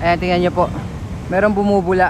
Ayan, tingnan nyo po. Merong bumubula.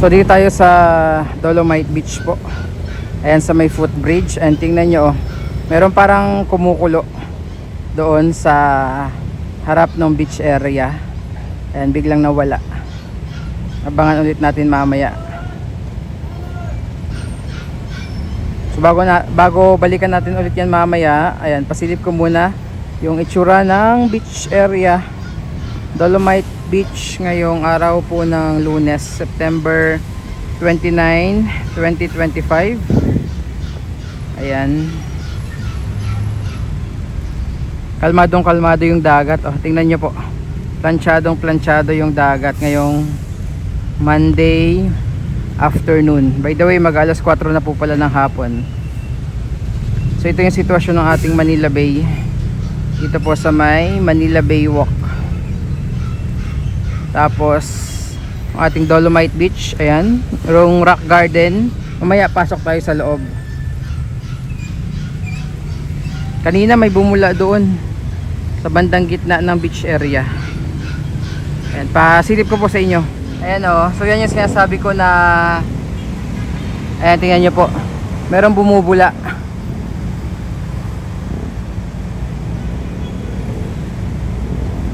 So dito tayo sa Dolomite Beach po. Ayan sa may footbridge and tingnan nyo oh, meron parang kumukulo doon sa harap ng beach area. Ayan biglang nawala. Abangan ulit natin mamaya. So bago na bago balikan natin ulit yan mamaya, ayan pasilip ko muna yung itsura ng beach area. Dolomite Beach ngayong araw po ng Lunes, September 29, 2025. Ayan. Kalmadong kalmado yung dagat. Oh, tingnan nyo po. Planchadong planchado yung dagat ngayong Monday afternoon. By the way, mag alas 4 na po pala ng hapon. So ito yung sitwasyon ng ating Manila Bay. Dito po sa may Manila Bay Walk. Tapos ang ating Dolomite Beach, ayan, yung Rock Garden. Mamaya pasok tayo sa loob. Kanina may bumula doon sa bandang gitna ng beach area. Ayan, pasilip ko po sa inyo. Ayan o, so yan yung sinasabi ko na Ayan, tingnan nyo po. Merong bumubula.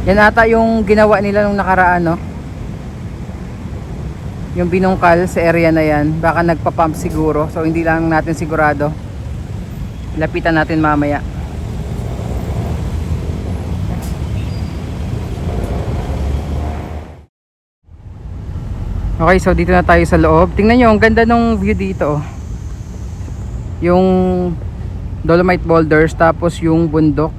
Yan ata yung ginawa nila nung nakaraan, no? Yung binungkal sa area na yan. Baka nagpa-pump siguro. So, hindi lang natin sigurado. Lapitan natin mamaya. Okay, so dito na tayo sa loob. Tingnan nyo, ang ganda ng view dito. oh. Yung Dolomite Boulders, tapos yung bundok.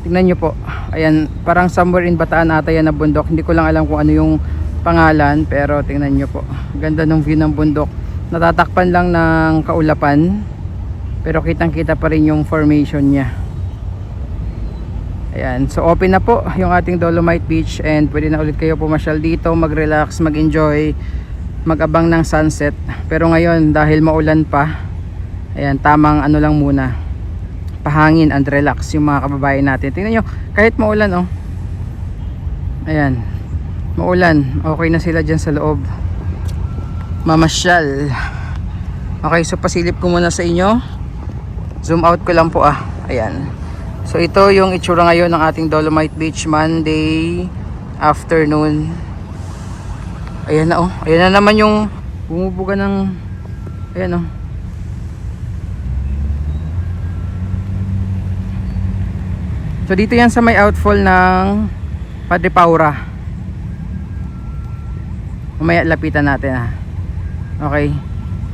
Tingnan nyo po. Ayan, parang somewhere in Bataan ata yan na bundok. Hindi ko lang alam kung ano yung pangalan, pero tingnan nyo po. Ganda ng view ng bundok. Natatakpan lang ng kaulapan, pero kitang kita pa rin yung formation niya. Ayan, so open na po yung ating Dolomite Beach and pwede na ulit kayo pumasyal dito, mag-relax, mag-enjoy, mag-abang ng sunset. Pero ngayon, dahil maulan pa, ayan, tamang ano lang muna, pahangin and relax yung mga kababayan natin. Tingnan nyo, kahit maulan oh. Ayan, maulan, okay na sila dyan sa loob. Mamasyal. Okay, so pasilip ko muna sa inyo. Zoom out ko lang po ah. Ayan. So ito yung itsura ngayon ng ating Dolomite Beach Monday afternoon. Ayan na oh. Ayan na naman yung bumubuga ng ayan oh. So dito yan sa may outfall ng Padre Paura. Mamaya lapitan natin ha. Okay.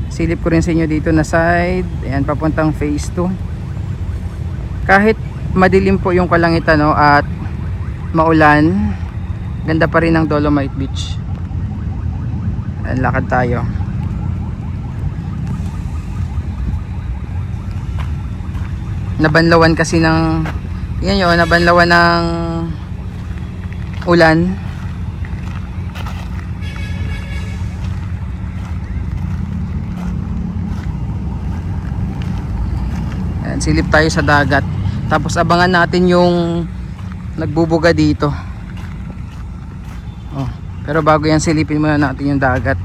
Silip ko rin sa inyo dito na side. Ayan papuntang phase 2. Kahit madilim po yung kalangitan no, at maulan, ganda pa rin ng Dolomite Beach. Ayan, lakad tayo. Nabanlawan kasi ng yan yun, nabanlawan ng ulan. Ayan, silip tayo sa dagat. Tapos abangan natin yung nagbubuga dito. Oh, pero bago yan silipin muna natin yung dagat.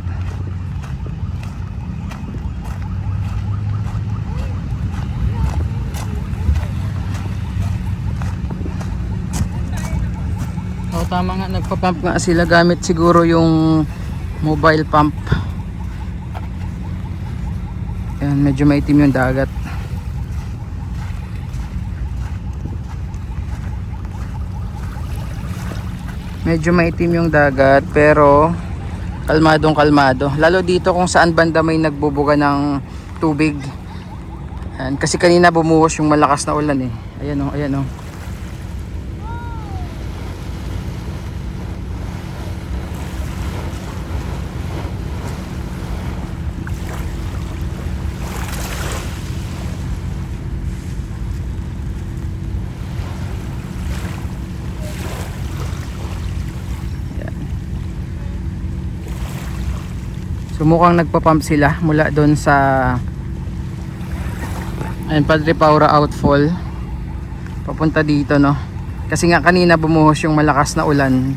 Oh, tama nga nagpa-pump nga sila gamit siguro yung mobile pump. Ayan, medyo maitim yung dagat. Medyo maitim yung dagat pero kalmadong kalmado. Lalo dito kung saan banda may nagbubuga ng tubig. Ayan, kasi kanina bumuhos yung malakas na ulan eh. Ayan o ayan o So mukhang nagpa-pump sila mula doon sa Ayun, Padre Paura Outfall. Papunta dito, no? Kasi nga kanina bumuhos yung malakas na ulan.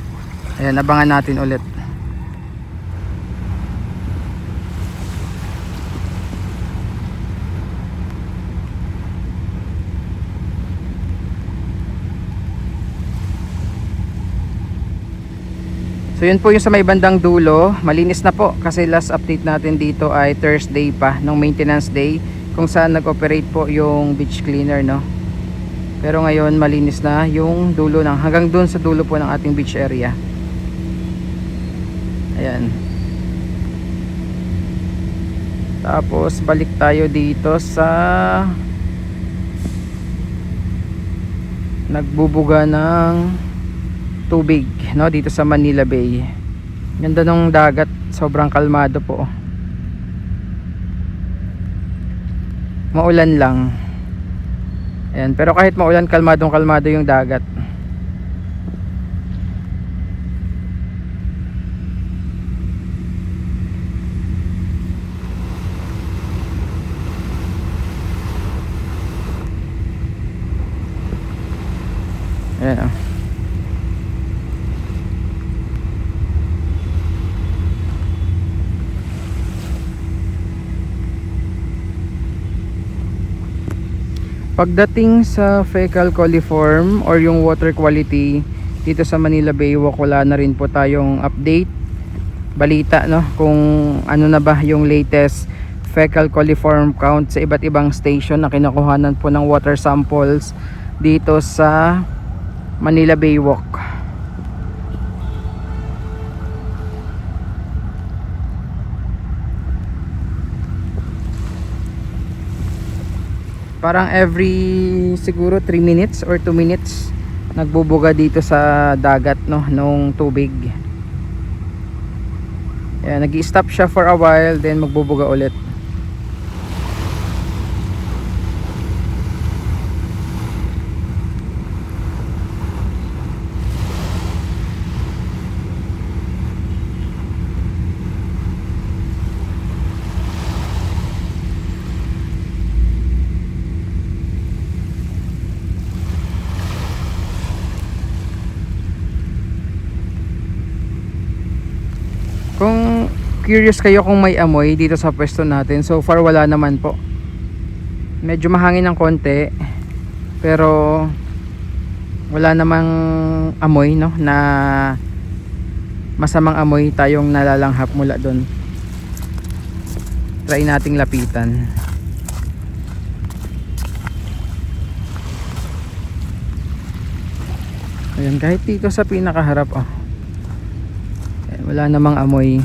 Ayan, abangan natin ulit. So yun po yung sa may bandang dulo, malinis na po kasi last update natin dito ay Thursday pa ng maintenance day kung saan nag-operate po yung beach cleaner no. Pero ngayon malinis na yung dulo ng hanggang doon sa dulo po ng ating beach area. Ayan. Tapos balik tayo dito sa nagbubuga ng tubig no dito sa Manila Bay. Ganda ng dagat sobrang kalmado po. Maulan lang. Ayan, pero kahit maulan kalmadong kalmado yung dagat. Ayan Pagdating sa fecal coliform or yung water quality dito sa Manila Bay Walk wala na rin po tayong update. Balita no? Kung ano na ba yung latest fecal coliform count sa iba't ibang station na kinukuhanan po ng water samples dito sa Manila Bay parang every siguro 3 minutes or 2 minutes nagbubuga dito sa dagat no nung tubig. Ayan, nag-stop siya for a while then magbubuga ulit Kung curious kayo kung may amoy dito sa pwesto natin, so far wala naman po. Medyo mahangin ng konti, pero wala namang amoy no na masamang amoy tayong nalalanghap mula doon. Try nating lapitan. Ayan, kahit dito sa pinakaharap oh. Wala namang amoy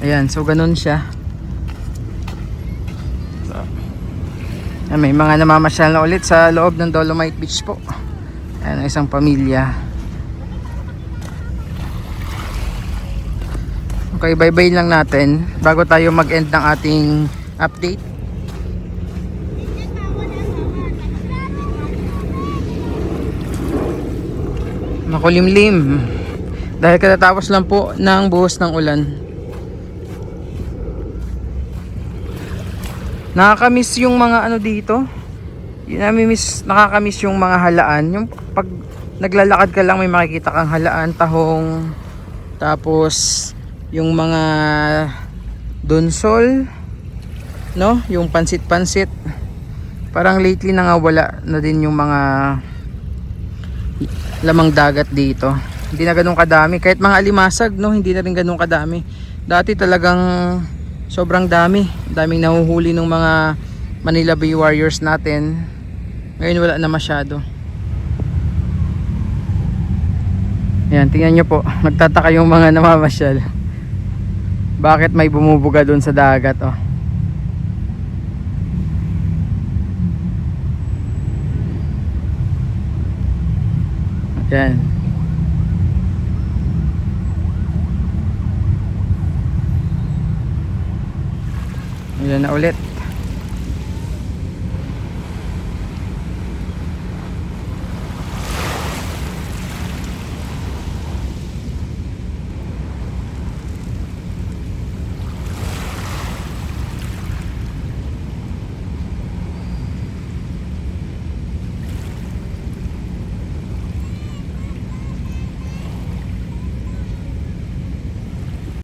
Ayan, so ganun siya. Ayan, may mga namamasyal na ulit sa loob ng Dolomite Beach po. Ayan, ang isang pamilya. Okay, bye-bye lang natin bago tayo mag-end ng ating update. Makulimlim. Dahil katatapos lang po ng buhos ng ulan. Nakakamiss yung mga ano dito. Yun namimiss, nakakamiss yung mga halaan. Yung pag naglalakad ka lang may makikita kang halaan, tahong, tapos yung mga donsol, no? Yung pansit-pansit. Parang lately nangawala na din yung mga lamang dagat dito. Hindi na ganun kadami. Kahit mga alimasag, no? Hindi na rin ganun kadami. Dati talagang sobrang dami. Daming nahuhuli ng mga Manila Bay Warriors natin. Ngayon wala na masyado. Yan tingnan nyo po. Nagtataka yung mga namamasyal. Bakit may bumubuga doon sa dagat oh? Yan Ayan na ulit.